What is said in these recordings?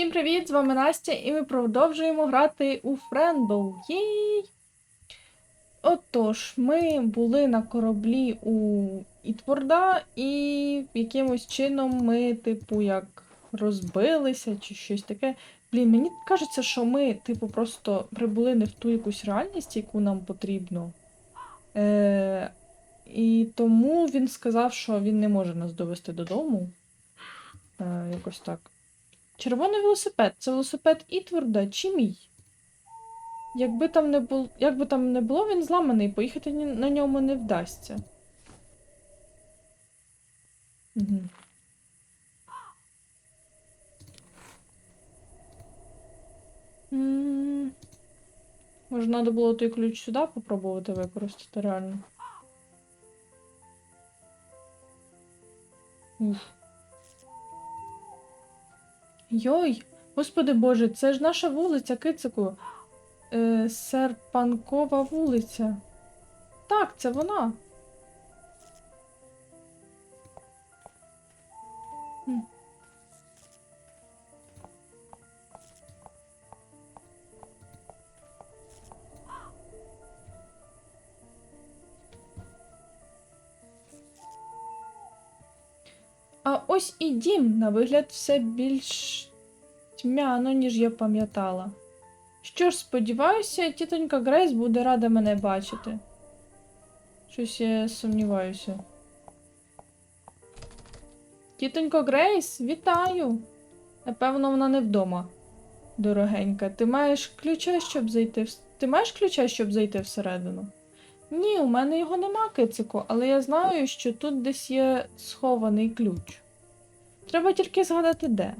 Всім привіт! З вами Настя, і ми продовжуємо грати у Френдоу. Єй! Отож, ми були на кораблі у Ітворда, і якимось чином ми, типу, як розбилися чи щось таке. Блін, мені кажеться, що ми, типу, просто прибули не в ту якусь реальність, яку нам потрібно. Е- і тому він сказав, що він не може нас довести додому. Е- якось так. Червоний велосипед це велосипед Ітворда чи мій? Якби там не було, якби там не було, він зламаний, поїхати на ньому не вдасться. Угу. Може, треба було той ключ сюди попробувати використати реально. Уф. Йой, господи боже, це ж наша вулиця, кицику. Е, Серпанкова вулиця. Так, це вона. А ось і дім, на вигляд, все більш тьмяно, ніж я пам'ятала. Що ж, сподіваюся, тітонька Грейс буде рада мене бачити. Щось я сумніваюся. Тітонько Грейс, вітаю! Напевно, вона не вдома. Дорогенька, ти маєш ключа, щоб зайти в... Ти маєш ключа, щоб зайти всередину? Ні, у мене його нема, кицику, але я знаю, що тут десь є схований ключ. Треба тільки згадати де.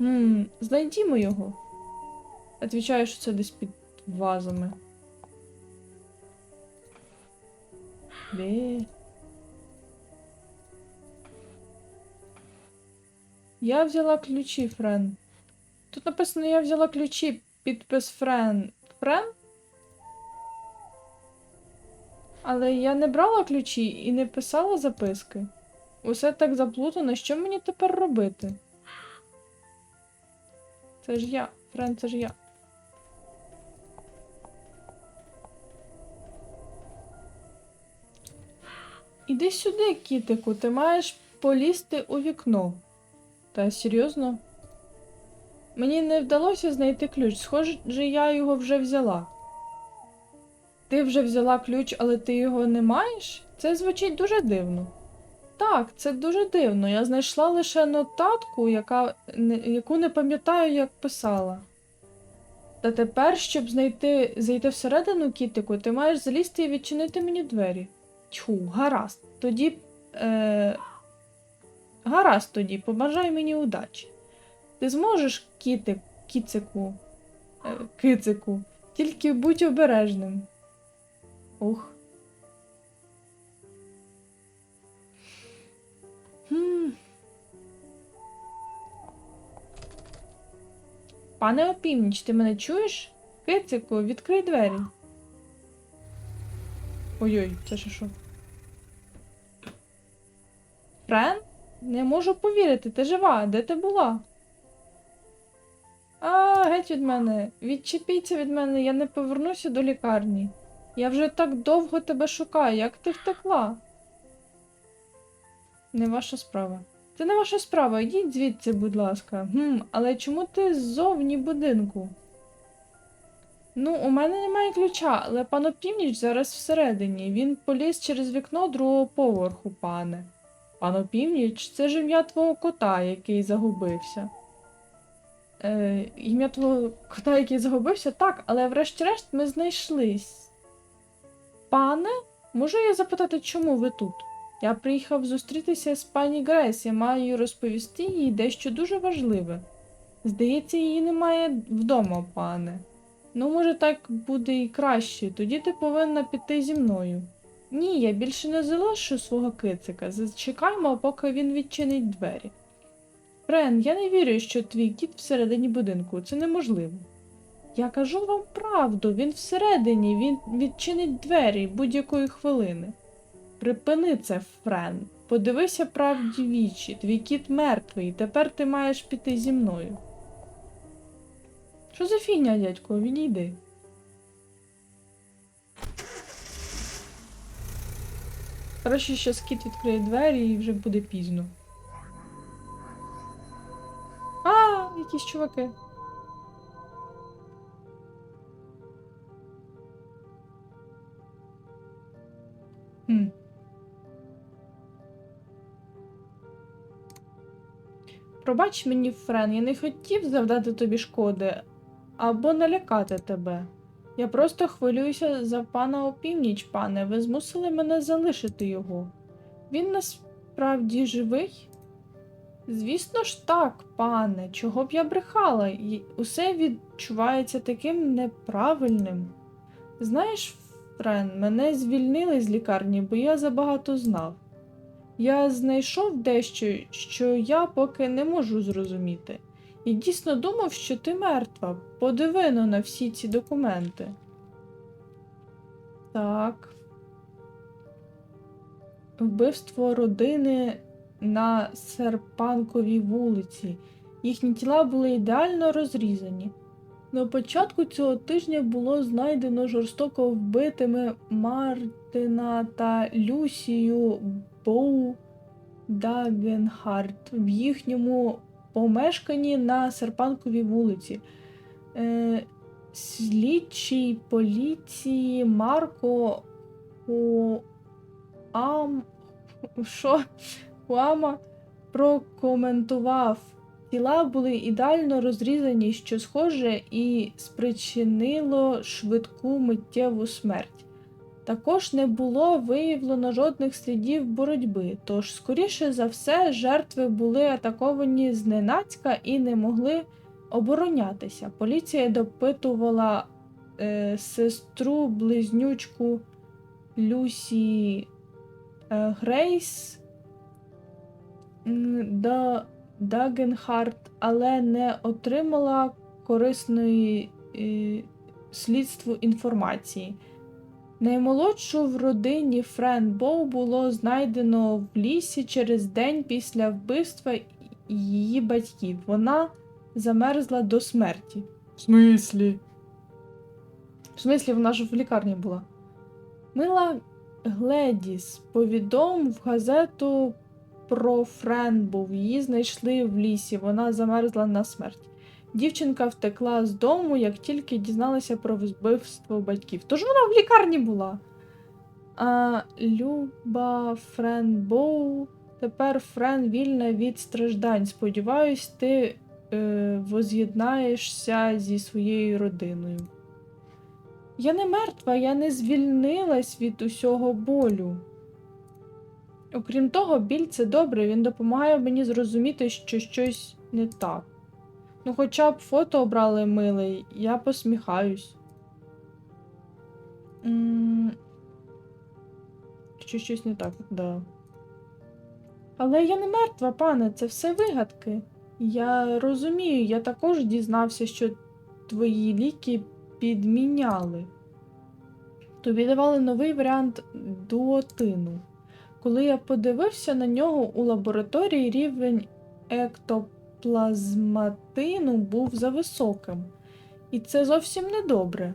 Хм, знайдімо його. Отвічаю, що це десь під вазами. Де? Я взяла ключі, Френ. Тут написано, я взяла ключі, підпис Френ. Френ? Але я не брала ключі і не писала записки. Усе так заплутано, що мені тепер робити? Це ж я, Френ, це ж я. Іди сюди, кітику, ти маєш полізти у вікно. Та серйозно? Мені не вдалося знайти ключ. Схоже, я його вже взяла. Ти вже взяла ключ, але ти його не маєш? Це звучить дуже дивно. Так, це дуже дивно. Я знайшла лише нотатку, яка, яку не пам'ятаю, як писала. Та тепер, щоб знайти, зайти всередину кітику, ти маєш залізти і відчинити мені двері. Тьху, гаразд. Тоді. Е... Гаразд тоді, побажай мені удачі. Ти зможеш, кітик, кіцику, е, кицику, тільки будь обережним. Ух. Пане опівніч, ти мене чуєш? Кицику, відкрий двері. Ой-ой, це ще що? Френ? Не можу повірити, ти жива, де ти була? А, геть від мене. Відчепіться від мене, я не повернуся до лікарні. Я вже так довго тебе шукаю, як ти втекла? Не ваша справа. Це не ваша справа, йдіть звідси, будь ласка. Гм, але чому ти ззовні будинку? Ну, у мене немає ключа, але пан Опівніч зараз всередині. Він поліз через вікно другого поверху, пане. Пан Опівніч, це ж ім'я твого кота, який загубився. Е, ім'я твого кота, який загубився, так, але врешті-решт ми знайшлись. Пане, можу я запитати, чому ви тут? Я приїхав зустрітися з пані Грейс, я маю розповісти їй дещо дуже важливе. Здається, її немає вдома, пане. Ну, може, так буде і краще, тоді ти повинна піти зі мною. Ні, я більше не залишу свого кицика. Зачекаймо, поки він відчинить двері. Френ, я не вірю, що твій кіт всередині будинку. Це неможливо. Я кажу вам правду, він всередині, він відчинить двері будь-якої хвилини. Припини це, Френ. Подивися правді вічі, твій кіт мертвий, тепер ти маєш піти зі мною. Що за фігня, дядько? Відійди. Краще ще скіт відкриє двері і вже буде пізно. А, якісь чуваки. Хм. Пробач мені, Френ, я не хотів завдати тобі шкоди або налякати тебе. Я просто хвилююся за пана опівніч, пане. Ви змусили мене залишити його. Він насправді живий? Звісно ж так, пане. Чого б я брехала? Усе відчувається таким неправильним. Знаєш, Френ, мене звільнили з лікарні, бо я забагато знав. Я знайшов дещо, що я поки не можу зрозуміти. І дійсно думав, що ти мертва. Подивино на всі ці документи. Так. Вбивство родини на Серпанковій вулиці. Їхні тіла були ідеально розрізані. На початку цього тижня було знайдено жорстоко вбитими Мартина та Люсію Боу Дагенхарт в їхньому помешканні на Серпанковій вулиці. Е, слідчий поліції Марко Хуам... Що? Хуама прокоментував. Тіла були ідеально розрізані, що схоже, і спричинило швидку миттєву смерть. Також не було виявлено жодних слідів боротьби, тож, скоріше за все, жертви були атаковані зненацька і не могли оборонятися. Поліція допитувала е, сестру близнючку Люсі е, Грейс до Дагенхарт, але не отримала корисної е, слідству інформації. Наймолодшу в родині Френ Боу було знайдено в лісі через день після вбивства її батьків. Вона замерзла до смерті. В смислі? В смислі, вона ж в лікарні була. Мила Гледіс повідомив газету про Френ Боу. Її знайшли в лісі. Вона замерзла на смерть. Дівчинка втекла з дому, як тільки дізналася про вбивство батьків. Тож вона в лікарні була. А, Люба Френ Боу. Тепер Френ вільна від страждань. Сподіваюсь, ти е, воз'єднаєшся зі своєю родиною. Я не мертва, я не звільнилась від усього болю. Окрім того, біль це добре, він допомагає мені зрозуміти, що щось не так. Ну, хоча б фото обрали миле, я посміхаюсь. Що щось не так, да. Але я не мертва, пане, це все вигадки. Я розумію, я також дізнався, що твої ліки підміняли. Тобі давали новий варіант дуотину. Коли я подивився на нього у лабораторії, рівень ектоплазматину був зависоким. І це зовсім не добре.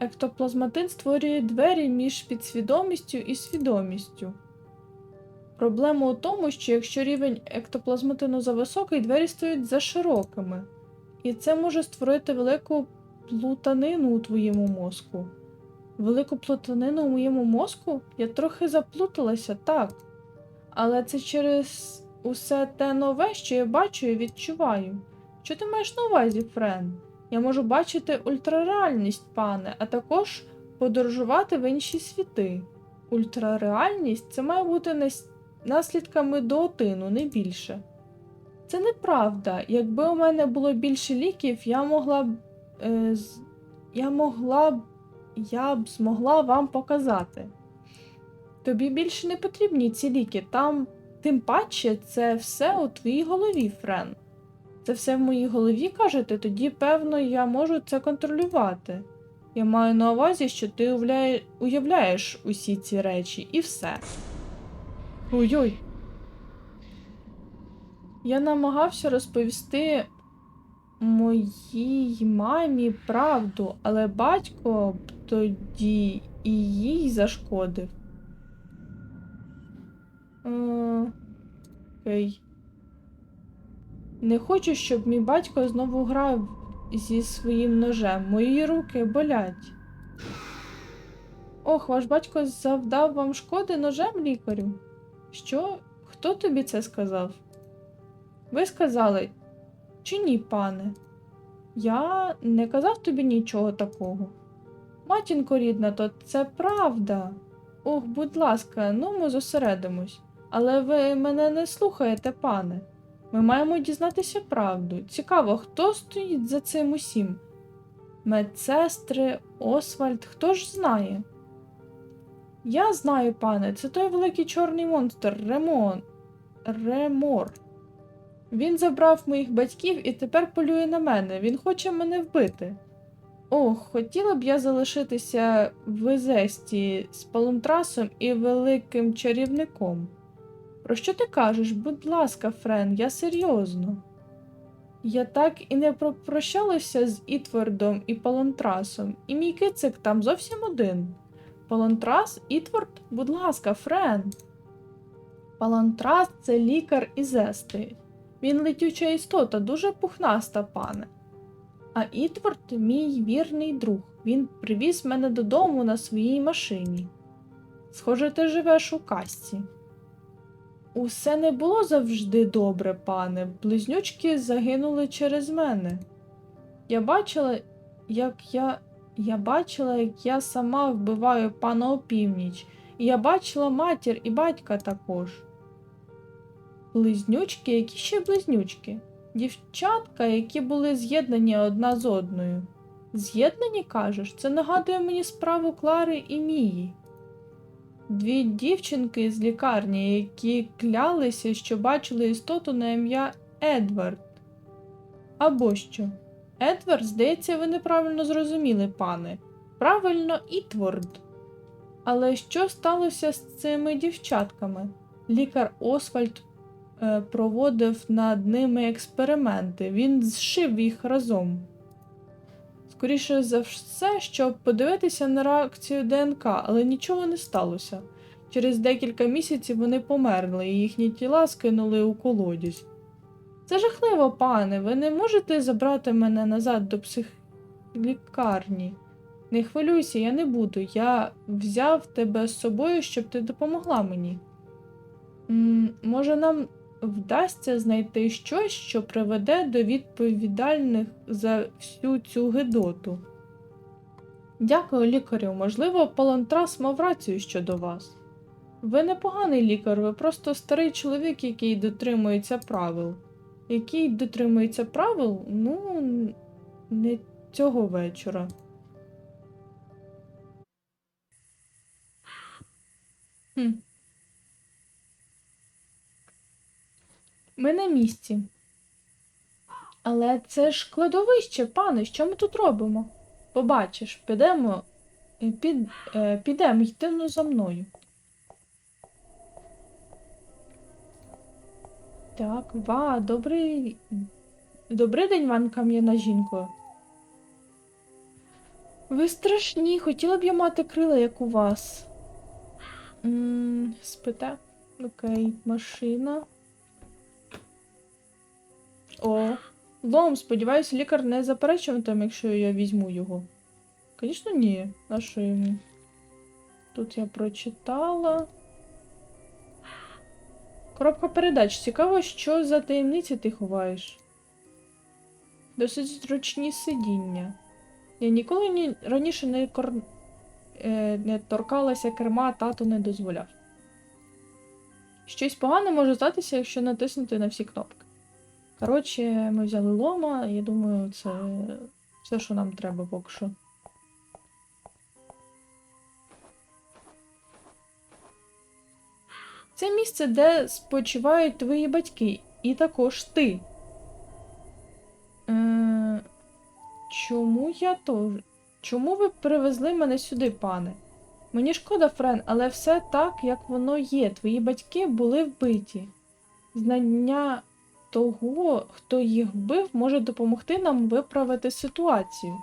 Ектоплазматин створює двері між підсвідомістю і свідомістю. Проблема у тому, що якщо рівень ектоплазматину зависокий, двері стають заширокими. І це може створити велику плутанину у твоєму мозку. Велику плутанину у моєму мозку? Я трохи заплуталася, так. Але це через усе те нове, що я бачу і відчуваю. Що ти маєш на увазі, Френ? Я можу бачити ультрареальність, пане, а також подорожувати в інші світи. Ультрареальність це має бути наслідками доотину, не більше. Це неправда. Якби у мене було більше ліків, я могла б. Е, я могла б. Я б змогла вам показати. Тобі більше не потрібні ці ліки. Там, тим паче, це все у твоїй голові, Френ. Це все в моїй голові, кажете, тоді, певно, я можу це контролювати. Я маю на увазі, що ти уявляє- уявляєш усі ці речі, і все. Ой-ой. Я намагався розповісти моїй мамі правду, але батько тоді і їй зашкодив. Е, Окей. Не хочу, щоб мій батько знову грав зі своїм ножем. Мої руки болять. Ох, ваш батько завдав вам шкоди ножем лікарю. Що? Хто тобі це сказав? Ви сказали, чи ні, пане? Я не казав тобі нічого такого. Матінко рідна, то це правда. Ох, будь ласка, ну ми зосередимось. Але ви мене не слухаєте, пане. Ми маємо дізнатися правду. Цікаво, хто стоїть за цим усім? Медсестри, Освальд, хто ж знає? Я знаю, пане, це той великий чорний монстр Ремон. Ремор. Він забрав моїх батьків і тепер полює на мене. Він хоче мене вбити. Ох, хотіла б я залишитися в Езесті з палунтрасом і великим чарівником. Про що ти кажеш? Будь ласка, Френ, я серйозно. Я так і не попрощалася з Ітвордом і Палонтрасом, і мій кицик там зовсім один. Палонтрас, Ітворд, будь ласка, Френ. Палонтрас це лікар із Ести. Він летюча істота, дуже пухнаста, пане. А Ітворд мій вірний друг. Він привіз мене додому на своїй машині. Схоже, ти живеш у касті. Усе не було завжди добре, пане. Близнючки загинули через мене. Я бачила, як я. Я бачила, як я сама вбиваю пана опівніч, і я бачила матір і батька також. Близнючки, які ще близнючки? Дівчатка, які були з'єднані одна з одною. З'єднані, кажеш, це нагадує мені справу Клари і Мії. Дві дівчинки з лікарні, які клялися, що бачили істоту на ім'я Едвард. Або що? Едвард, здається, ви неправильно зрозуміли, пане. Правильно, Ітворд. Але що сталося з цими дівчатками? Лікар Освальд е, проводив над ними експерименти. Він зшив їх разом. Скоріше за все, щоб подивитися на реакцію ДНК, але нічого не сталося. Через декілька місяців вони померли, і їхні тіла скинули у колодязь. Це жахливо, пане. Ви не можете забрати мене назад до психлікарні. Не хвилюйся, я не буду. Я взяв тебе з собою, щоб ти допомогла мені. М, може, нам вдасться знайти щось, що приведе до відповідальних за всю цю гидоту. Дякую, лікарю. Можливо, Палантрас мав рацію щодо вас. Ви непоганий лікар, ви просто старий чоловік, який дотримується правил. Який дотримується правил? Ну, не цього вечора. Хм. Ми на місці. Але це ж кладовище, пане, що ми тут робимо? Побачиш, підемо, е, під, е, підемо, йти за мною. Так, ва, добрий. Добрий день, вам кам'яна жінко. Ви страшні, хотіла б я мати крила, як у вас. спите? Окей, машина. О, лом, сподіваюся, лікар не заперечуватиме, якщо я візьму його. Звісно, ні. На що йому? Тут я прочитала. Коробка передач. Цікаво, що за таємниці ти ховаєш. Досить зручні сидіння. Я ніколи ні, раніше не, кор... е, не торкалася керма, тато не дозволяв. Щось погане може статися, якщо натиснути на всі кнопки. Коротше, ми взяли лома, я думаю, це все, що нам треба поки що. Це місце, де спочивають твої батьки, і також ти. Е, чому я то? Чому ви привезли мене сюди, пане? Мені шкода, Френ, але все так, як воно є. Твої батьки були вбиті. Знання того, хто їх вбив, може допомогти нам виправити ситуацію.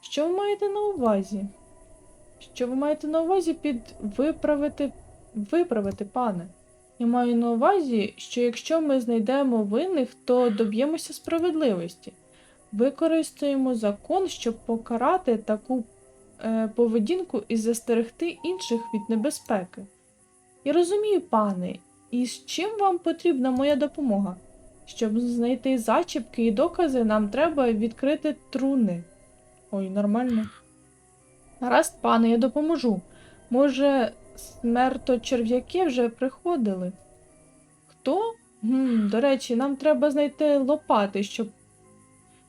Що ви маєте на увазі? Що ви маєте на увазі під виправити, виправити, пане? Я маю на увазі, що якщо ми знайдемо винних, то доб'ємося справедливості. Використаємо закон, щоб покарати таку е, поведінку і застерегти інших від небезпеки. Я розумію, пане, і з чим вам потрібна моя допомога? Щоб знайти зачіпки і докази, нам треба відкрити труни. Ой, нормально. Гаразд, пане, я допоможу. Може, смерточерв'яки вже приходили? Хто? Гм, до речі, нам треба знайти лопати, щоб,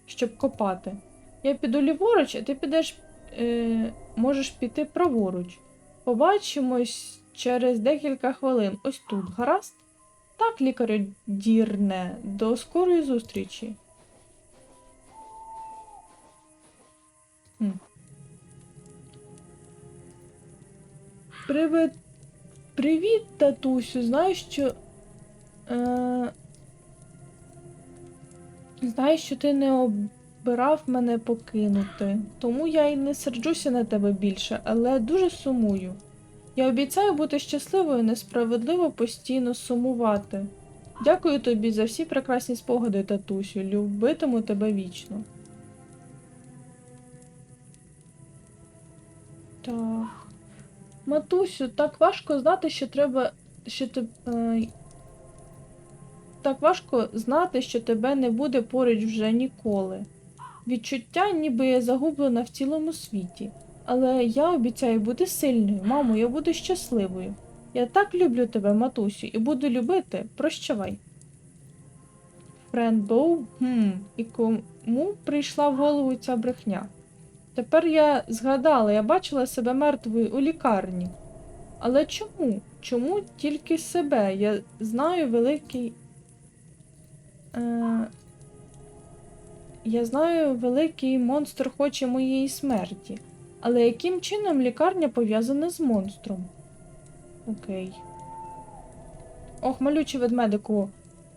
щоб копати. Я піду ліворуч, а ти підеш, е, можеш піти праворуч. Побачимось через декілька хвилин. Ось тут, гаразд? Так, лікарю дірне, до скорої зустрічі. Хм. Привет. Привіт, татусю. Знаєш, що. Е... Знаєш, що ти не обирав мене покинути. Тому я й не серджуся на тебе більше, але дуже сумую. Я обіцяю бути щасливою, несправедливо постійно сумувати. Дякую тобі за всі прекрасні спогади, татусю. Любитиму тебе вічно. Так. Матусю, так важко знати, що треба. що ти. Е, так важко знати, що тебе не буде поруч вже ніколи. Відчуття, ніби я загублена в цілому світі. Але я обіцяю бути сильною, мамо, я буду щасливою. Я так люблю тебе, матусю, і буду любити. Прощавай. Френд Боу, хм, і кому прийшла в голову ця брехня? Тепер я згадала, я бачила себе мертвою у лікарні. Але чому? Чому тільки себе? Я знаю великий. Е... Я знаю, великий монстр хоче моєї смерті. Але яким чином лікарня пов'язана з монстром? Окей. Ох, малючий ведмедику,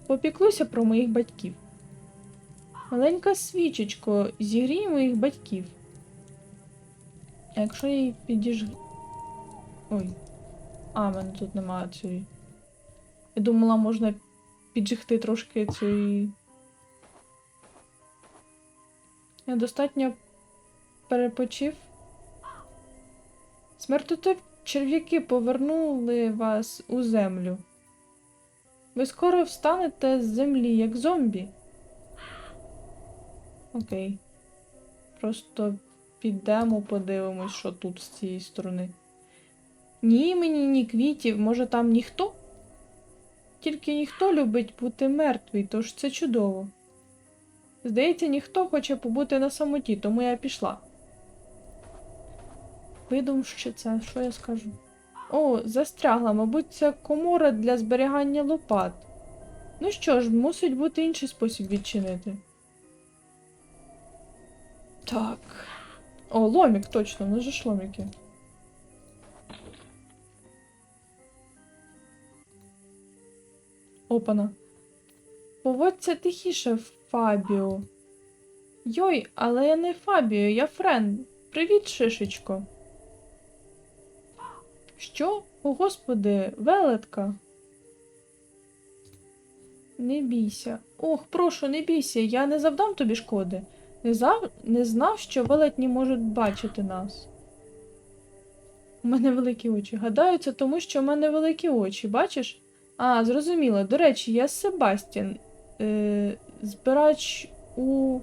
попіклуйся про моїх батьків. Маленька свічечко, зігрій моїх батьків. А якщо її підіж... Ой. А, мене тут немає цієї. Я думала, можна піджигти трошки цієї. Я достатньо перепочив. Смертоти черв'яки повернули вас у землю. Ви скоро встанете з землі, як зомбі. Окей. Просто підемо, подивимось, що тут з цієї сторони. Ні, мені, ні квітів, може там ніхто? Тільки ніхто любить бути мертвий, тож це чудово. Здається, ніхто хоче побути на самоті, тому я пішла. Видум, що що я скажу? О, застрягла, мабуть, це комора для зберігання лопат. Ну що ж, мусить бути інший спосіб відчинити. Так. О, ломік, точно, ну же ж ломіки. Опана. Поводься тихіше, Фабіо. Йой, але я не Фабіо, я Френ. Привіт, шишечко. Що? О, господи, велетка. Не бійся. Ох, прошу, не бійся, я не завдам тобі шкоди. Не, зав... не знав, що велетні можуть бачити нас. У мене великі очі. Гадаю, це тому, що в мене великі очі, бачиш? А, зрозуміло. До речі, я Себастьян. Е... Збирач у.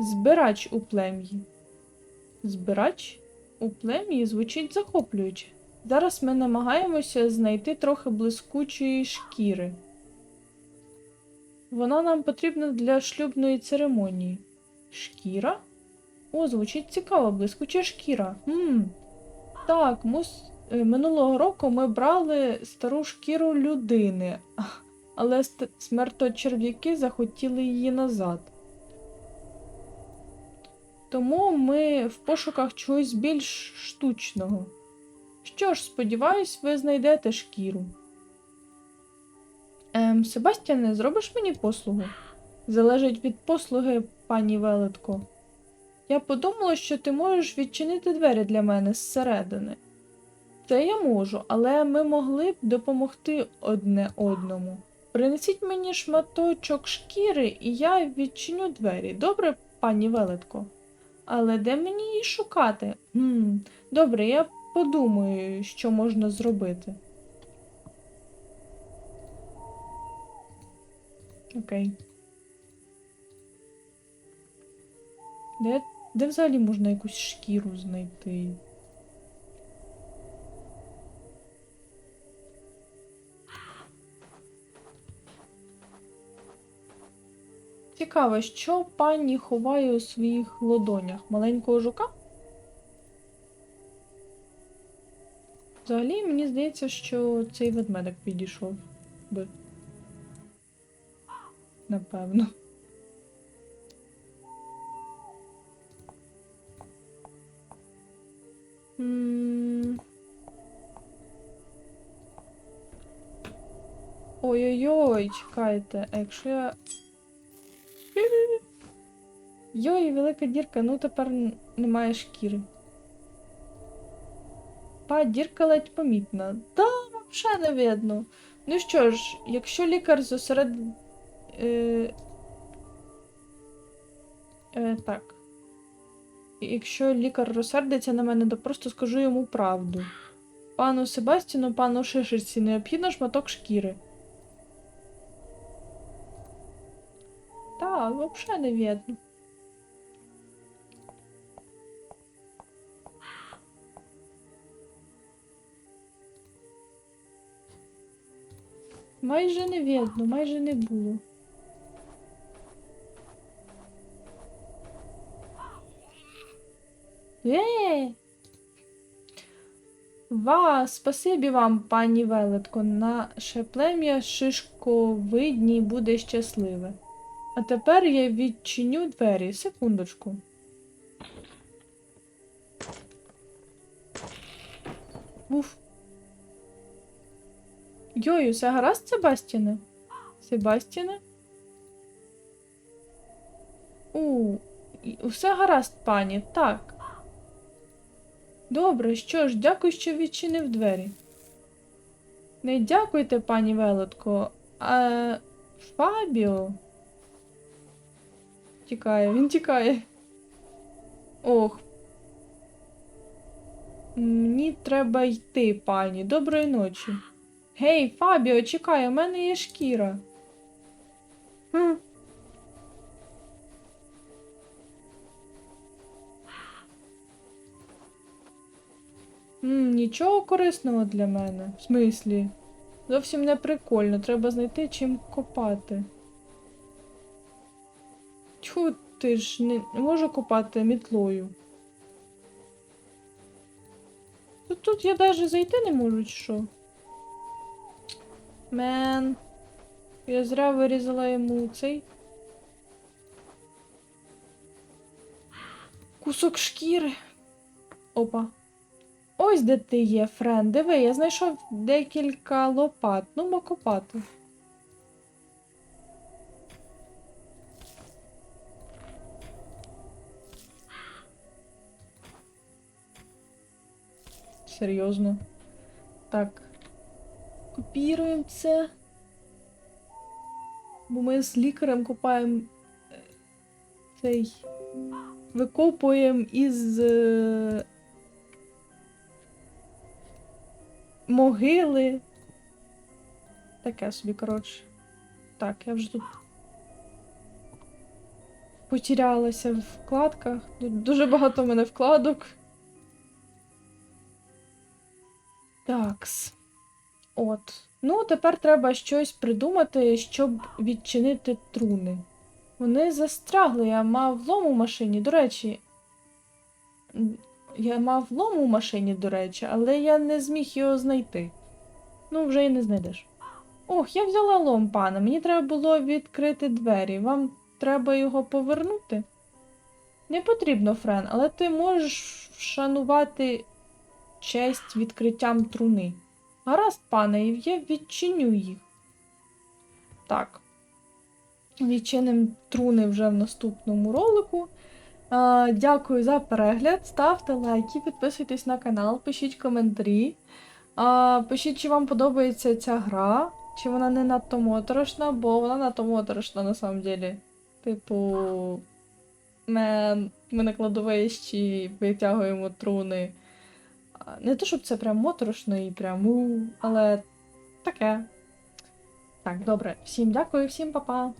Збирач у плем'ї. Збирач у плем'ї звучить захоплююче. Зараз ми намагаємося знайти трохи блискучої шкіри. Вона нам потрібна для шлюбної церемонії. Шкіра? О, звучить цікаво, блискуча шкіра. Хм. Так, мус... е, минулого року ми брали стару шкіру людини, але смерточерв'яки захотіли її назад. Тому ми в пошуках чогось більш штучного. Що ж, сподіваюсь, ви знайдете шкіру. Ем, Себастьяне, зробиш мені послугу? Залежить від послуги, пані Велетко. Я подумала, що ти можеш відчинити двері для мене зсередини. Це я можу, але ми могли б допомогти одне одному. Принесіть мені шматочок шкіри, і я відчиню двері. Добре, пані Велетко? Але де мені її шукати? Хм, добре, я подумаю, що можна зробити. Окей. Де, де взагалі можна якусь шкіру знайти? Цікаво, що пані ховає у своїх ладонях? Маленького жука? Взагалі, мені здається, що цей ведмедик підійшов би. Напевно. Ой-ой-ой, чекайте, якщо я. Йой, велика дірка, ну тепер немає шкіри. Па, дірка ледь помітна. Та, взагалі не видно. Ну що ж, якщо лікар зосеред. Е... Е, так. Якщо лікар розсердиться на мене, то просто скажу йому правду. Пану Себастіну, пану Шишерці необхідно шматок шкіри. Так, взагалі не видно. Майже не видно, майже не було. Е! Ва, спасибі вам, пані Велетко. Наше плем'я шишковидні буде щасливе. А тепер я відчиню двері. Секундочку. Уф. Йой, усе гаразд, Себастіне? Себастіне? У, усе гаразд, пані, так. Добре, що ж, дякую, що відчинив двері. Не дякуйте, пані Велетко, а Фабіо. Тікає, він тікає. Ох. Мені треба йти, пані. Доброї ночі. Гей, Фабіо, чекай, у мене є шкіра. Хм. М, нічого корисного для мене. В смислі? Зовсім не прикольно. Треба знайти чим копати. Тьху, ти ж не не можу копати мітлою. Тут, тут я навіть зайти не можу, чи що? Мен. Я зря вирізала йому цей. Кусок шкіри. Опа. Ось де ти є, Френ. Диви, я знайшов декілька лопат. Ну, мо копати. Серйозно. Так. Копіруємо це. Бо ми з лікарем копаємо е, цей. Викопуємо із е, могили. Таке собі, коротше. Так, я вже тут потерялася в вкладках. Тут дуже багато в мене вкладок. Такс. От. Ну, тепер треба щось придумати, щоб відчинити труни. Вони застрягли, я мав лом у машині, до речі. Я мав лом у машині, до речі, але я не зміг його знайти. Ну, вже і не знайдеш. Ох, я взяла лом, пане. Мені треба було відкрити двері. Вам треба його повернути? Не потрібно, Френ, але ти можеш вшанувати честь відкриттям труни. Гаразд, пане, і я відчиню їх. Так. Відчинимо труни вже в наступному ролику. Дякую за перегляд. Ставте лайки, підписуйтесь на канал, пишіть коментарі. Пишіть, чи вам подобається ця гра, чи вона не надто моторошна, бо вона надто моторошна на самом деле. Типу, ми на кладовищі витягуємо труни. Не те, щоб це прям моторошно і прям, але таке. Так, добре. Всім дякую, всім па-па.